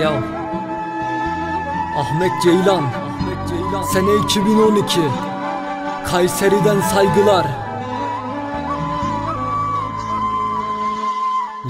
ya Ahmet Ceylan. Sene 2012 Kayseri'den saygılar.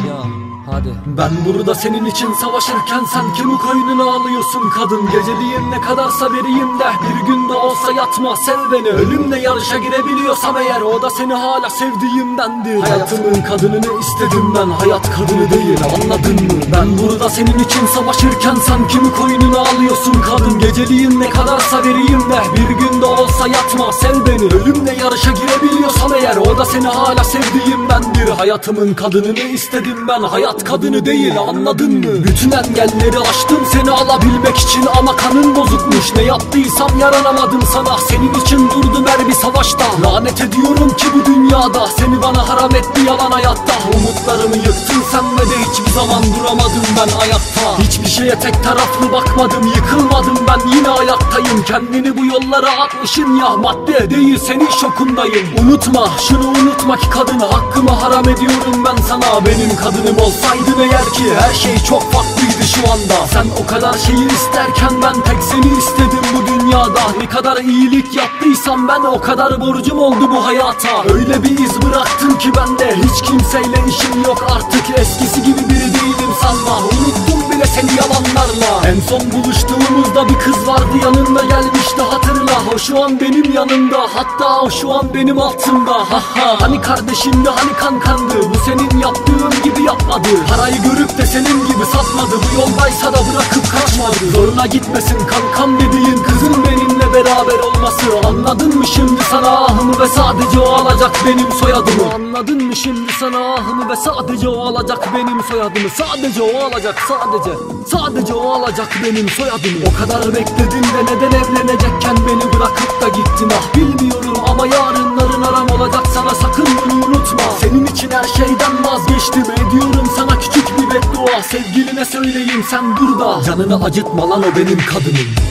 Ya hadi. Ben burada senin için savaşırken sen kimi koynuna alıyorsun kadın? Geceliğin ne kadarsa vereyim de bir günde olsa yatma sev beni. Ölümle yarışa girebiliyorsam eğer o da seni hala sevdiğimdendir. Hayatımın kadınını istedim ben hayat kadını değil anladın mı? Ben burada senin için savaşırken sen kimi koynuna alıyorsun kadın? Geceliğin ne kadarsa vereyim de bir günde olsa yatma sev beni. Ölümle yarışa girebiliyorsam eğer o da seni hala sevdiğimdendir. Hayatımın kadınını istedim ben hayat kadını değil anladın mı? Bütün engelleri aştım seni alabilmek için. Ama kanın bozukmuş. Ne yaptıysam yaranamadım sana. Senin için durdum her bir savaşta. Lanet ediyorum ki bu dünyada. Seni bana haram etti yalan hayatta. Umutlarımı yıktın sen ve de hiçbir zaman duramadım ben ayakta. Hiçbir şeye tek taraflı bakmadım yıkılmadım ben. Yine ayaktayım. Kendini bu yollara atmışsın ya. Madde değil senin şokundayım. Unutma şunu unutma ki kadını hakkımı haram ediyorum ben sana. Benim kadınım olsaydın eğer ki her şey çok farklıydı şu anda. Sen o kadar şeyi isterken ben tek seni istedim bu dünyada. Ne kadar iyilik yaptıysam ben o kadar borcum oldu bu hayata. Öyle bir iz bıraktın ki bende hiç kimseyle işim yok. Artık Eskisi gibi biri değilim sanma. Unuttum bile seni yalanlarla. En son buluştuğumuzda bir kız vardı yanında gelmişti. Hatırla O şu an benim yanımda. Hatta o şu an benim altımda. Ha ha Hani kardeşimdi hani kankandı bu senin yaptığın gibi yapmadı. Parayı görüp de senin gibi satmadı. Bu yoldaysa da bırakıp kaçmadı. Zoruna gitmesin kankam dediğin kızın benimle beraber olması. Anladın mı şimdi sana ahımı ve sadece o alacak benim soyadımı? Anladın mı şimdi sana ahımı ve sadece o alacak benim soyadımı? Sadece o alacak sadece. Sadece o alacak benim soyadımı. O kadar bekledin de neden evlenecekken beni bırakıp da gittin ah Bilmiyorum ama yarınların aram olacak sana sakın bunu unutma. Senin için her şeyden vazgeçtim ediyorum sana küçük bir beddua. Sevgiline söyleyeyim sen burada. Canını acıtma lan o benim kadınım